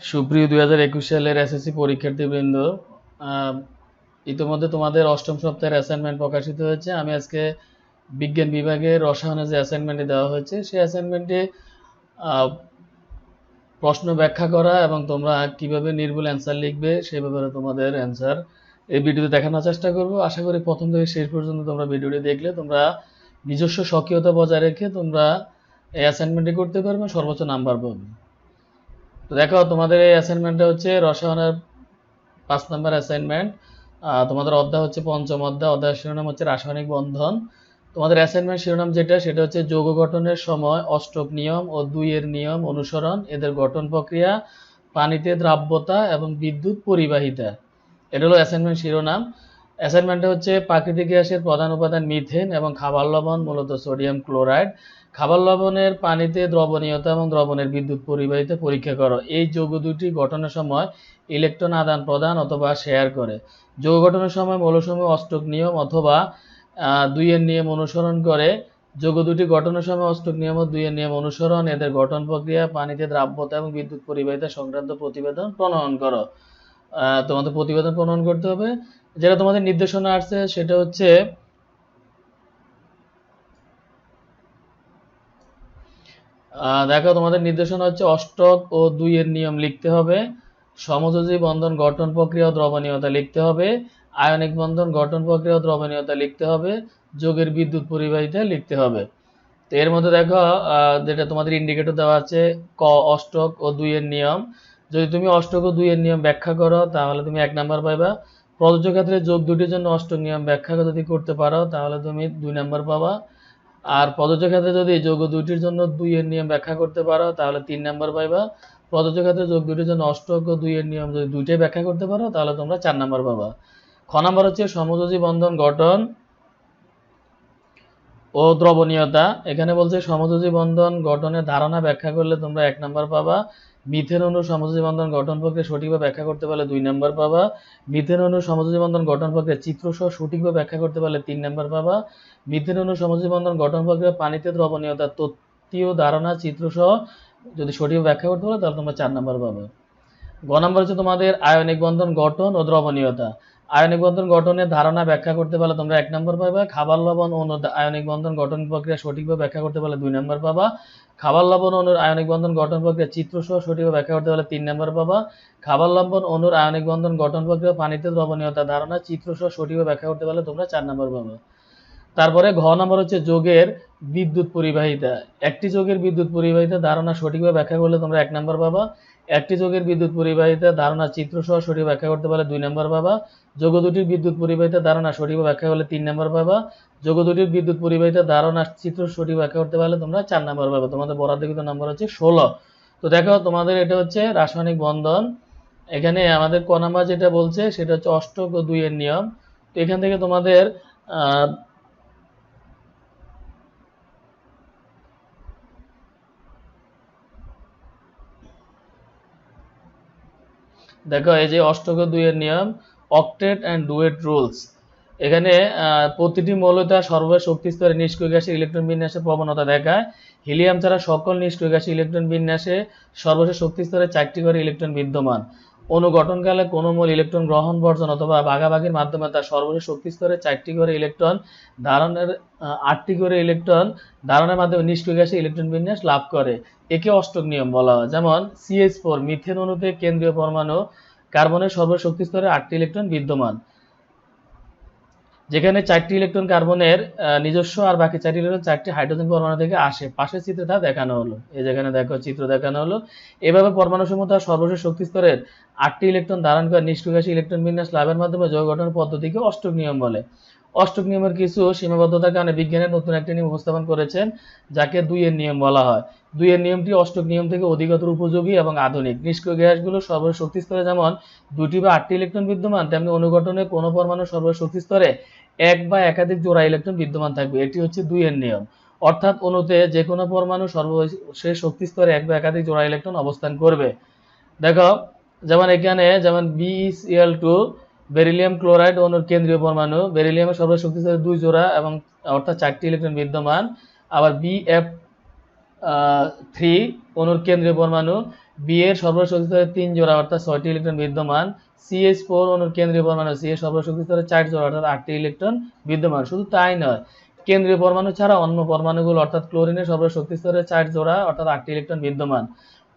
সুপ্রিয় দুই হাজার একুশ সালের এসএসসি পরীক্ষার্থীবৃন্দ ইতিমধ্যে তোমাদের অষ্টম সপ্তাহের অ্যাসাইনমেন্ট প্রকাশিত হয়েছে। আমি আজকে বিজ্ঞান বিভাগের রসায়নের যে অ্যাসাইনমেন্টটি দেওয়া হয়েছে, সেই অ্যাসাইনমেন্টে প্রশ্ন ব্যাখ্যা করা এবং তোমরা কীভাবে নির্ভুল অ্যান্সার লিখবে, সেই ব্যাপারে তোমাদের অ্যান্সার এই ভিডিওতে দেখানোর চেষ্টা করব। আশা করি প্রথম থেকে শেষ পর্যন্ত তোমরা ভিডিওটি দেখলে তোমরা নিজস্ব সক্রিয়তা বজায় রেখে তোমরা এই অ্যাসাইনমেন্টটি করতে পারবে, সর্বোচ্চ নাম্বার পাবে। তো দেখো, তোমাদের এই অ্যাসাইনমেন্টটা হচ্ছে রসায়নের পাঁচ নাম্বার অ্যাসাইনমেন্ট তোমাদের অধ্যায় হচ্ছে পঞ্চম অধ্যায়। অধ্যায়ের শিরোনাম হচ্ছে রাসায়নিক বন্ধন। তোমাদের অ্যাসাইনমেন্ট শিরোনাম যেটা, সেটা হচ্ছে যৌগ গঠনের সময়, অষ্টক নিয়ম ও দুইয়ের নিয়ম অনুসরণ, এদের গঠন প্রক্রিয়া, পানিতে দ্রাব্যতা এবং বিদ্যুৎ পরিবাহিতা। এটা হলো অ্যাসাইনমেন্ট শিরোনাম। অ্যাসাইনমেন্টটা হচ্ছে প্রাকৃতিক গ্যাসের প্রধান উপাদান মিথেন এবং খাবার লবণ, মূলত সোডিয়াম ক্লোরাইড। খাবার লবণের পানিতে দ্রবণীয়তা এবং দ্রবণের বিদ্যুৎ পরিবাহিতা পরীক্ষা করো। এই যৌগ দুটি গঠনের সময় ইলেকট্রন আদান প্রদান অথবা শেয়ার করে। যৌগ গঠনের সময় মৌলসমূহ অষ্টক নিয়ম অথবা দুইয়ের নিয়ম অনুসরণ করে। যৌগ দুটি গঠনের সময় অষ্টক নিয়ম ও দুইয়ের নিয়ম অনুসরণ। এদের গঠন প্রক্রিয়া, পানিতে দ্রাব্যতা এবং বিদ্যুৎ পরিবাহিতা সংক্রান্ত প্রতিবেদন প্রণয়ন করো। তোমাদের প্রতিবেদন প্রণয়ন করতে হবে। যেটা তোমাদের নির্দেশনা আসছে সেটা হচ্ছে দেখো, তোমাদের নির্দেশনা হচ্ছে অষ্টক ও দুইয়ের নিয়ম লিখতে হবে। সমযোজী বন্ধন গঠন প্রক্রিয়া ও দ্রবণীয়তা লিখতে হবে। আয়নিক বন্ধন গঠন প্রক্রিয়া দ্রবণীয়তা লিখতে হবে। যোগের বিদ্যুৎ পরিবাহিতা লিখতে হবে। তো এর মধ্যে দেখো যেটা তোমাদের ইন্ডিকেটর দেওয়া আছে, ক, অষ্টক ও দুইয়ের নিয়ম। যদি তুমি অষ্টক ও দুইয়ের নিয়ম ব্যাখ্যা করো, তাহলে তুমি এক নাম্বার পাইবা। প্রযোজ্য ক্ষেত্রে যোগ দুটির জন্য অষ্টক নিয়ম ব্যাখ্যা যদি করতে পারো, তাহলে তুমি দুই নাম্বার পাবা। আর প্রযোজ্য ক্ষেত্রে যদি যোগ দুইটির জন্য দুই এর নিয়ম ব্যাখ্যা করতে পারো, তাহলে তিন নাম্বার পাইবা। প্রযোজ্য ক্ষেত্রে যোগ দুইটির জন্য অষ্টক দুই এর নিয়ম যদি দুইটাই ব্যাখ্যা করতে পারো, তাহলে তোমরা চার নাম্বার পাবা। খ নাম্বার হচ্ছে সমযোজী বন্ধন গঠন। ও দ্রবণীয়তা। এখানে বলছে সমযোজী বন্ধন গঠনের ধারণা ব্যাখ্যা করলে তোমরা এক নাম্বার পাবা। মিথেন অণু সমযোজী বন্ধন গঠন প্রক্রিয়া সঠিকভাবে ব্যাখ্যা করতে পারলে দুই নাম্বার পাবা। মিথেন অণু সমযোজী বন্ধন গঠন প্রক্রিয়া চিত্রসহ সঠিকভাবে ব্যাখ্যা করতে পারলে তিন নাম্বার পাবা। মিথেন অণু সমযোজী বন্ধন গঠন প্রক্রিয়া পানিতে দ্রবণীয়তা তত্ত্বীয় ধারণা চিত্রসহ যদি সঠিক ব্যাখ্যা করতে পারো তাহলে তোমরা চার নাম্বার পাবে। গ নম্বর হচ্ছে তোমাদের আয়নিক বন্ধন গঠন ও দ্রবণীয়তা। আয়নিক বন্ধন গঠনের ধারণা ব্যাখ্যা করতে পারলে তোমরা এক নম্বর পাবা, খাবার লবণ অনুর আয়নিক বন্ধন গঠন প্রক্রিয়া সঠিকভাবে ব্যাখ্যা করতে পারলে দুই নম্বর পাবা, খাবার লবণ অনুর আয়নিক বন্ধন গঠন প্রক্রিয়া চিত্রসহ সঠিকভাবে ব্যাখ্যা করতে পারলে তিন নম্বর পাবা, খাবার লবণ, অনুর আয়নিক বন্ধন গঠন প্রক্রিয়া পানিতে দ্রবণীয়তা ধারণা চিত্রসহ সঠিকভাবে ব্যাখ্যা করতে পারলে তোমরা চার নম্বর পাবা। তারপরে ঘ নম্বর হচ্ছে যোগের বিদ্যুৎ পরিবাহিতা। একটি যোগের বিদ্যুৎ পরিবাহিতা ধারণা সঠিকভাবে ব্যাখ্যা করলে তোমরা এক নম্বর পাবা একটি যোগের বিদ্যুৎ পরিবাহিতা ধারণা চিত্র সহ সঠিক ব্যাখ্যা করতে পারলে দুই নম্বর পাবা। যোগ দুটির বিদ্যুৎ পরিবাহিতা ধারণা সঠিকভাবে ব্যাখ্যা করলে তিন নম্বর পাবা। যোগ দুটির বিদ্যুৎ পরিবাহিতা ধারণা চিত্র সঠিক ব্যাখ্যা করতে পারলে তোমরা চার নম্বর পাবে। তোমাদের বরাদ্দকৃত নম্বর হচ্ছে ষোলো। তো দেখো, তোমাদের এটা হচ্ছে রাসায়নিক বন্ধন। এখানে আমাদের ক নাম্বার যেটা বলছে, সেটা হচ্ছে অষ্টক ও দুইয়ের নিয়ম। তো এখান থেকে তোমাদের দেখো, এই যে অষ্টক দুইয়ের নিয়ম, অক্টেট অ্যান্ড ডুয়েট রুলস। এখানে প্রতিটি মৌল তার সর্বশেষ শক্তি স্তরে নিষ্ক্রিয় গ্যাসের ইলেকট্রন বিন্যাসে প্রবণতা দেখায়। হিলিয়াম ছাড়া সকল নিষ্ক্রিয় গ্যাসের ইলেকট্রন বিন্যাসে সর্বশেষ শক্তি স্তরে চারটি করে ইলেকট্রন বিদ্যমান। অণু গঠনকালে কোনো মূল ইলেকট্রন গ্রহণ বর্জন অথবা ভাগাভাগির মাধ্যমে তার সর্বশেষ শক্তি স্তরে চারটি করে ইলেকট্রন ধারণের আটটি করে ইলেকট্রন ধারণের মাধ্যমে নিষ্ক্রিয় গ্যাসে ইলেকট্রন বিন্যাস লাভ করে। একে অষ্টক নিয়ম বলা হয়। যেমন সিএস ফোর মিথেন অণুতে কেন্দ্রীয় পরমাণু কার্বনের সর্বোচ্চ শক্তি স্তরে আটটি ইলেকট্রন বিদ্যমান। যেখানে চারটি ইলেকট্রন কার্বনের নিজস্ব আর বাকি চারটি ইলেকট্রন চারটি হাইড্রোজেন পরমাণু থেকে আসে। পাশের চিত্রে তা দেখানো হলো। এই যেখানে দেখো, চিত্র দেখানো হলো। এভাবে পরমাণু সমূহ সর্বশেষ শক্তি স্তরের আটটি ইলেকট্রন ধারণ করে নিষ্ক্রিয় গ্যাসে ইলেকট্রন বিন্যাস লাভের মাধ্যমে যৌগ গঠন পদ্ধতিকে অষ্টক নিয়ম বলে। অষ্টক নিয়মের কিছু সীমাবদ্ধতার কারণে বিজ্ঞানের নতুন একটি নিয়ম উপস্থাপন করেছেন, যাকে দুইয়ের নিয়ম বলা হয়। দুইয়ের নিয়মটি অষ্টক নিয়ম থেকে অধিকতর উপযোগী এবং আধুনিক। নিষ্ক্রিয় গ্যাসগুলো সর্বশেষ শক্তি স্তরে যেমন দুটি বা আটটি ইলেকট্রন বিদ্যমান, তেমনি অনুগঠনে কোনো পরমাণু সর্বশেষ শক্তি স্তরে এক বা একাধিক জোড়া ইলেকট্রন বিদ্যমান থাকবে। এটি হচ্ছে দুইয়ের নিয়ম। অর্থাৎ অণুতে যে কোনো পরমাণু সর্বশেষ শক্তি স্তরে এক বা একাধিক জোড়া ইলেকট্রন অবস্থান করবে। দেখো, যেমন এখানে, যেমন বিইসিএল টু বেরিলিয়াম ক্লোরাইড অণুর কেন্দ্রীয় পরমাণু। বেরিলিয়ামের সর্বশেষ শক্তি স্তরে দুই জোড়া এবং অর্থাৎ চারটি ইলেকট্রন বিদ্যমান। আবার বিএফ থ্রি অনুর কেন্দ্রীয় পরমাণু। বি এর সর্বশেষ শক্তি স্তরে তিন জোড়া অর্থাৎ ছয়টি ইলেকট্রন বিদ্যমান। সিএইচ ফোর অনুর কেন্দ্রীয় পরমাণু সি এর সর্বশেষ শক্তি স্তরে চার জোড়া অর্থাৎ আটটি ইলেকট্রন বিদ্যমান। শুধু তাই নয়, কেন্দ্রীয় পরমাণু ছাড়া অন্য পরমাণুগুলো অর্থাৎ ক্লোরিনের সর্বশেষ শক্তি স্তরে চার জোড়া অর্থাৎ আটটি ইলেকট্রন বিদ্যমান।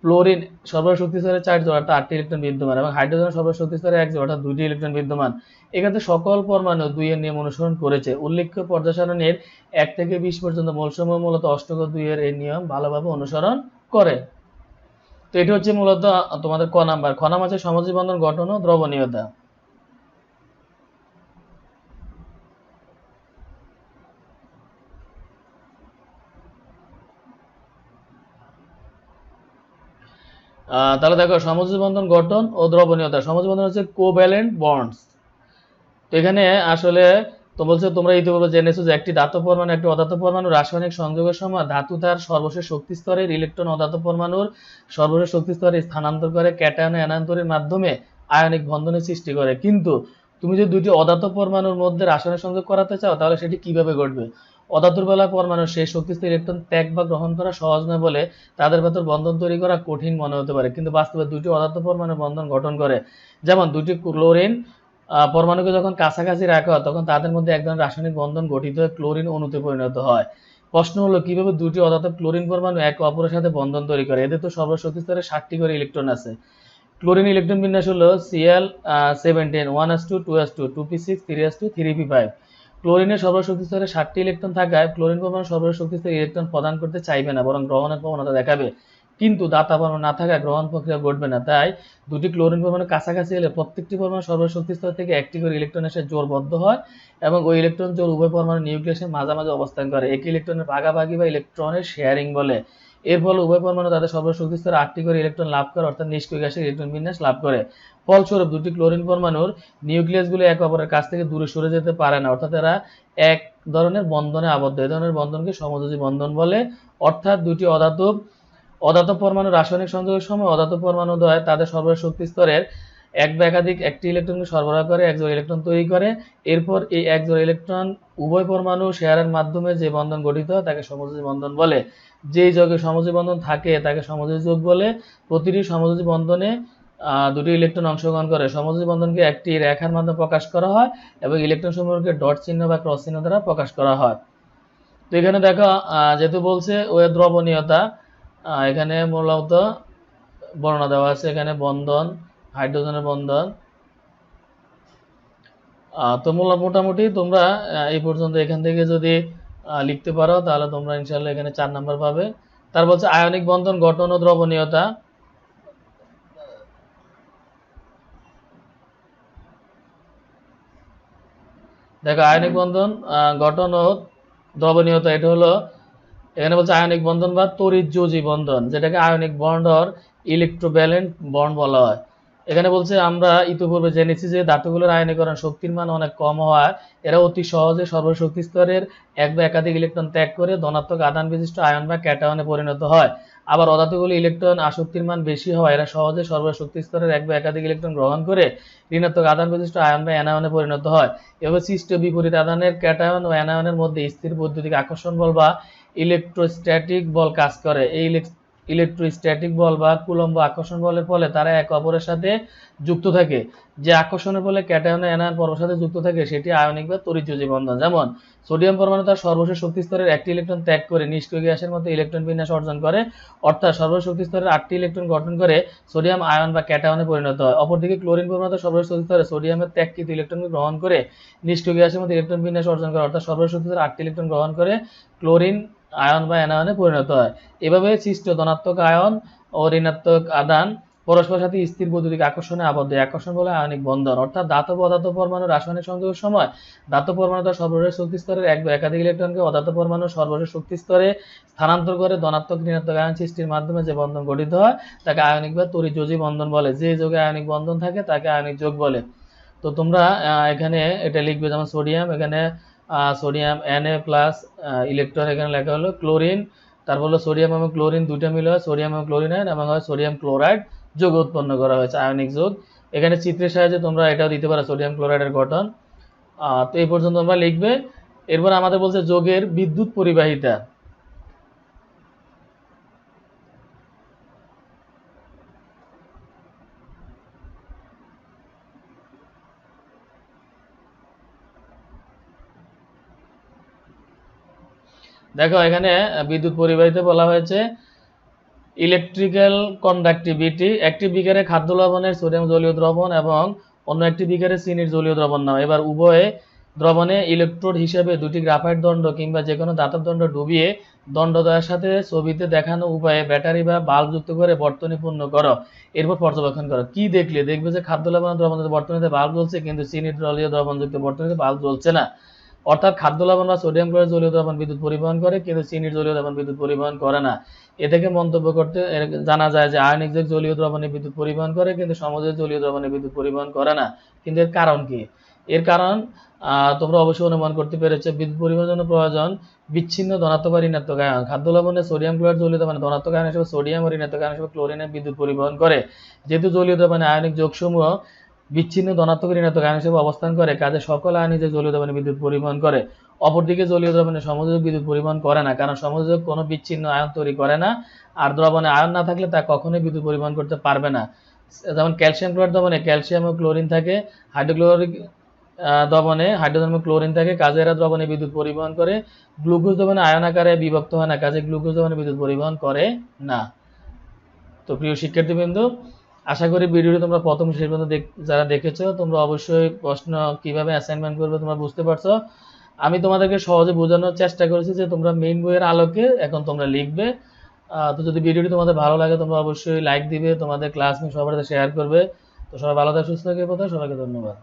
ফ্লোরিন সর্বোচ্চ শক্তি স্তরে চার জোড়া অর্থাৎ আটটি ইলেকট্রন বিদ্যমান এবং হাইড্রোজেন সর্বোচ্চ শক্তি স্তরে এক জোড়া দুইটি ইলেকট্রন বিদ্যমান। এক্ষেত্রে সকল পরমাণু এর নিয়ম অনুসরণ করেছে। উল্লেখ্য, পর্যাসারণের এক থেকে বিশ পর্যন্ত মৌলসমূহ মূলত অষ্টক দুই এর এই নিয়ম ভালোভাবে অনুসরণ করে। তো এটি হচ্ছে মূলত তোমাদের ক নাম্বার। খ নাম্বার আছে সমাজী বন্ধন গঠন ও দ্রবণীয়তা। তাহলে দেখো সমযোজী বন্ধন গঠন ও দ্রবণীয়তা। সমযোজী বন্ধন হচ্ছে কোভ্যালেন্ট বন্ডস তো এখানে আসলে তো বলছে, তোমরা ইতিপূর্বে জেনেছো যে একটি ধাতব পরমাণু, একটি অধাতব পরমাণু রাসায়নিক সংযোগের সময় ধাতু তার সর্বশেষ শক্তি স্তরের ইলেকট্রন অধাতব পরমাণুর সর্বশেষ শক্তি স্তরে স্থানান্তর করে ক্যাটায়ন অ্যানান্তরের মাধ্যমে আয়নিক বন্ধনের সৃষ্টি করে। কিন্তু তুমি যদি দুটি অধাতব পরমাণুর মধ্যে রাসায়নিক সংযোগ করাতে চাও, তাহলে সেটি কীভাবে ঘটবে? অধাতুর বেলায় পরমাণুর সেই শক্তিস্থ ইলেকট্রন ত্যাগ বা গ্রহণ করা সহজ নয় বলে তাদের ভেতর বন্ধন তৈরি করা কঠিন মনে হতে পারে। কিন্তু বাস্তবে দুটি অধাতব পরমাণুর বন্ধন গঠন করে। যেমন দুটি ক্লোরিন পরমাণুকে যখন কাছাকাছি রাখা হয়, তখন তাদের মধ্যে এক ধরনের রাসায়নিক বন্ধন গঠিত হয়ে ক্লোরিন অণুতে পরিণত হয়। প্রশ্ন হলো, কীভাবে দুটি অধাতব ক্লোরিন পরমাণু এক অপরের সাথে বন্ধন তৈরি করে? এদের তো সর্বশক্তি স্তরে ষাটটি করে ইলেকট্রন আছে। ক্লোরিন ইলেকট্রন বিন্যাস হলো CL seventeen one S two two S two two P six three S two three P five ক্লোরিনের সর্বশক্তি স্তরে ষাটটি ইলেকট্রন থাকায় ক্লোরিন পরমাণু সর্বশক্তি স্তরে ইলেকট্রন প্রদান করতে চাইবে না, বরং গ্রহণের প্রবণতা দেখাবে। কিন্তু দাতা পরমাণু না থাকায় গ্রহণ প্রক্রিয়া ঘটবে না, তাই দুটি ক্লোরিন পরমাণু কাছাকাছি এলে প্রত্যেকটি পরমাণু সর্বশক্তি স্তর থেকে একটি করে ইলেকট্রন এসে জোরবদ্ধ হয় এবং ওই ইলেকট্রন জোর উভয় পরমাণু নিউক্লিয়াসের মাঝামাঝি অবস্থান করে। একই ইলেকট্রনের ভাগাভাগি বা ইলেকট্রনের শেয়ারিং বলে। এর ফলে উভয় পরমাণু তাদের সর্বশক্তি স্তরে আটটি করে ইলেকট্রন লাভ করে, অর্থাৎ নিষ্ক্রিয় গ্যাসের ইলেকট্রন বিন্যাস লাভ করে। ফলস্বরূপ দুটি ক্লোরিন পরমাণুর নিউক্লিয়াসগুলো একে অপরের কাছ থেকে দূরে সরে যেতে পারে না, অর্থাৎ এরা এক ধরনের বন্ধনে আবদ্ধ। এই ধরনের বন্ধনকে সমযোজী বন্ধন বলে, অর্থাৎ দুটি অধাতব অধাতব পরমাণু রাসায়নিক সংযোগের সময় অধাতব পরমাণু দ্বয় তাদের সর্বশক্তি শক্তি স্তরের এক বা একাধিক একটি ইলেকট্রনকে সরবরাহ করে, এক জোড়া ইলেকট্রন তৈরি করে। এরপর এই এক জোড়া ইলেকট্রন উভয় পরমাণু শেয়ারের মাধ্যমে যে বন্ধন গঠিত হয়, তাকে সমযোজী বন্ধন বলে। যেই যোগে সমযোজী বন্ধন থাকে, তাকে সমযোজী যোগ বলে। প্রতিটি সমযোজী বন্ধনে দুটি ইলেকট্রন অংশগ্রহণ করে। সমযোজী বন্ধনকে একটি রেখার মাধ্যমে প্রকাশ করা হয় এবং ইলেকট্রন সমূহকে ডট চিহ্ন বা ক্রস চিহ্ন দ্বারা প্রকাশ করা হয়। তো এখানে দেখো যেহেতু বলছে ওই দ্রবণীয়তা এখানে মূলত বর্ণনা দেওয়া আছে। এখানে বন্ধন হাইড্রোজেনের বন্ধন। তো মূল- মোটামুটি তোমরা এই পর্যন্ত এখান থেকে যদি লিখতে পারো, তাহলে তোমরা ইনশাল্লাহ এখানে চার নাম্বার পাবে। তারপর হচ্ছে আয়নিক বন্ধন, গঠন ও দ্রবণীয়তা। দেখো, আয়নিক বন্ধন গঠন ও দ্রবণীয়তা, এটা হলো, এখানে বলছে আয়নিক বন্ধন বা তড়িৎযোজী বন্ধন, যেটাকে ionic bond or electrovalent bond বলা হয়। এখানে বলছে, আমরা ইতিপূর্বে জেনেছি যে ধাতুগুলোর আয়নীকরণ শক্তির মান অনেক কম হওয়ায় এরা অতি সহজে সর্বশক্তি স্তরের এক বা একাধিক ইলেকট্রন ত্যাগ করে ধনাত্মক আধান বিশিষ্ট আয়ন বা ক্যাটায়নে পরিণত হয়। আবার অধাতুগুলো ইলেকট্রন আসক্তির মান বেশি হওয়ায় এরা সহজে সর্বশক্তি স্তরের এক বা একাধিক ইলেকট্রন গ্রহণ করে ঋণাত্মক আধান বিশিষ্ট আয়ন বা অ্যানায়নে পরিণত হয়। এভাবে সৃষ্ট বিপরীত আধানের ক্যাটায়ন ও অ্যানায়নের মধ্যে স্থির বৈদ্যুতিক আকর্ষণ বল বা ইলেকট্রোস্ট্যাটিক বল কাজ করে। এই ইলেকট্রোস্ট্যাটিক বল বা কুলম্ব আকর্ষণ বলের ফলে তারা একে অপরের সাথে যুক্ত থাকে। যে আকর্ষণের ফলে ক্যাটায়ন অ্যানায়ন পরমাণুর সাথে যুক্ত থাকে, সেটি আয়নিক বা তড়িৎযোজী বন্ধন। যেমন, সোডিয়াম পরমাণু তার সর্বশেষ শক্তি স্তরের একটি ইলেকট্রন ত্যাগ করে নিষ্ক্রিয় গ্যাসের মধ্যে ইলেকট্রন বিন্যাস অর্জন করে, অর্থাৎ সর্বশেষ শক্তি স্তরের আটটি ইলেকট্রন গঠন করে সোডিয়াম, আয়ন বা ক্যাটায়নে পরিণত হয়। অপরদিকে ক্লোরিন পরমাণু তার সর্বশেষ শক্তি স্তরে সোডিয়ামের ত্যাগকৃত ইলেকট্রনকে গ্রহণ করে নিষ্ক্রিয় গ্যাসের মধ্যে ইলেকট্রন বিন্যাস অর্জন করে, অর্থাৎ সর্বশেষ শক্তি আটটি ইলেকট্রন গ্রহণ করে ক্লোরিন আয়ন বা অ্যানায়নে পরিণত হয়। এভাবে সৃষ্ট ধনাত্মক আয়ন ও ঋণাত্মক আদান পরস্পরের সাথে স্থির বৈদ্যুতিক আকর্ষণে আবদ্ধ। আকর্ষণ বলে আয়নিক বন্ধন, অর্থাৎ ধাতব অধাতব পরমাণু রাসায়নিক সংযোগের সময় ধাতব পরমাণু তার সর্বশেষ শক্তি স্তরের এক বা একাধিক ইলেকট্রনকে অধাতব পরমাণু সর্বশেষ শক্তি স্তরে স্থানান্তর করে ধনাত্মক ঋণাত্মক আয়ন সৃষ্টির মাধ্যমে যে বন্ধন গঠিত হয়, তাকে আয়নিক বা তড়িৎযোজী বন্ধন বলে। যে যোগে আয়নিক বন্ধন থাকে, তাকে আয়নিক যোগ বলে। তো তোমরা এখানে এটা লিখবে যেমন সোডিয়াম, এখানে সোডিয়াম Na প্লাস ইলেকট্রন এখানে লেখা হলো ক্লোরিন তারপর হলো সোডিয়াম এবং ক্লোরিন দুইটা মিলে হয় সোডিয়াম এবং ক্লোরিন এবং হয় সোডিয়াম ক্লোরাইড যোগ উৎপন্ন করা হয়েছে আয়নিক যোগ। এখানে চিত্রের সাহায্যে তোমরা এটাও দিতে পারো সোডিয়াম ক্লোরাইডের গঠন। তো এই পর্যন্ত তোমরা লিখবে। এরপর আমাদের বলছে যোগের বিদ্যুৎ পরিবাহিতা। দেখো, এখানে বিদ্যুৎ পরিবাহিত বলা হয়েছে ইলেকট্রিক্যাল কন্ডাক্টিভিটি একটি বিকারে খাদ্য লবণের সোডিয়াম জলীয় দ্রবণ এবং অন্য একটি বিকারে চিনির জলীয় দ্রবণ নাও। এবার উভয়ে দ্রবণে ইলেকট্রোড হিসেবে দুটি গ্রাফাইট দণ্ড কিংবা যে কোনো ধাতব দণ্ড ডুবিয়ে দণ্ডদ্বয়ের সাথে ছবিতে দেখানো উপায়ে ব্যাটারি বা বাল্ব যুক্ত করে বর্তনী পূর্ণ করো। এরপর পর্যবেক্ষণ করো। কি দেখলে? দেখবে যে খাদ্য লবণ দ্রবণের বর্তনীতে বাল্ব জ্বলছে, কিন্তু চিনির জলীয় দ্রবণযুক্ত বর্তনীতে বাল্ব জ্বলছে না। অর্থাৎ খাদ্য লবণ বা সোডিয়াম ক্লোরাইড জলীয় দ্রবণ বিদ্যুৎ পরিবহন করে, কিন্তু চিনির জলীয় দ্রবণ বিদ্যুৎ পরিবহন করে না। এ থেকে মন্তব্য করতে জানা যায় যে আয়নিক যে জলীয় দ্রবণে বিদ্যুৎ পরিবহন করে, কিন্তু সমুদ্রের জলীয় দ্রবণে বিদ্যুৎ পরিবহন করে না। কিন্তু এর কারণ কি? এর কারণ তোমরা অবশ্যই অনুমান করতে পেরেছ, বিদ্যুৎ পরিবহনের জন্য প্রয়োজন বিচ্ছিন্ন ধনাত্মক বা ঋণাত্মক আয়ন। খাদ্য লবণে সোডিয়াম ক্লোরাইড জলীয় দ্রবণে ধনাত্মক আয়ন হিসেবে সোডিয়াম ও ঋণাত্মক আয়ন হিসেবে ক্লোরিনে বিদ্যুৎ পরিবহন করে। যেহেতু জলীয় দ্রবণে আয়নিক যোগসমূহ বিচ্ছিন্ন ধনাত্মক ঋণাত্মক আয়ন হিসেবে অবস্থান করে, কাজে সকল আয়নিক যে জলীয় দ্রবণে বিদ্যুৎ পরিবহন করে। অপরদিকে জলীয় দ্রবণে সমযোজক বিদ্যুৎ পরিবহন করে না, কারণ সমযোজক কোনো বিচ্ছিন্ন আয়ন তৈরি করে না, আর দ্রবণে আয়ন না থাকলে তা কখনোই বিদ্যুৎ পরিবহন করতে পারবে না। যেমন ক্যালসিয়াম ক্লোরাইড দ্রবণে ক্যালসিয়াম ও ক্লোরিন থাকে, হাইড্রোক্লোরিক দ্রবণে হাইড্রোজেন ও ক্লোরিন থাকে, কাজে এরা দ্রবণে বিদ্যুৎ পরিবহন করে। গ্লুকোজ দ্রবণে আয়ন আকারে বিভক্ত হয় না, কাজে গ্লুকোজ দ্রবণে বিদ্যুৎ পরিবহন করে না। তো প্রিয় শিক্ষার্থীবৃন্দ আশা করি ভিডিওটি তোমরা প্রথম শেষ পর্যন্ত যারা দেখেছ, তোমরা অবশ্যই প্রশ্ন কীভাবে অ্যাসাইনমেন্ট করবে তোমরা বুঝতে পারছ। আমি তোমাদেরকে সহজে বোঝানোর চেষ্টা করেছি যে তোমরা মেইন বইয়ের আলোকে এখন তোমরা লিখবে। তো যদি ভিডিওটি তোমাদের ভালো লাগে, তোমরা অবশ্যই লাইক দিবে, তোমাদের ক্লাসমেট সবার সাথে শেয়ার করবে। তো সবাই ভালো থাকে, সুস্থ থাকে সবাইকে ধন্যবাদ।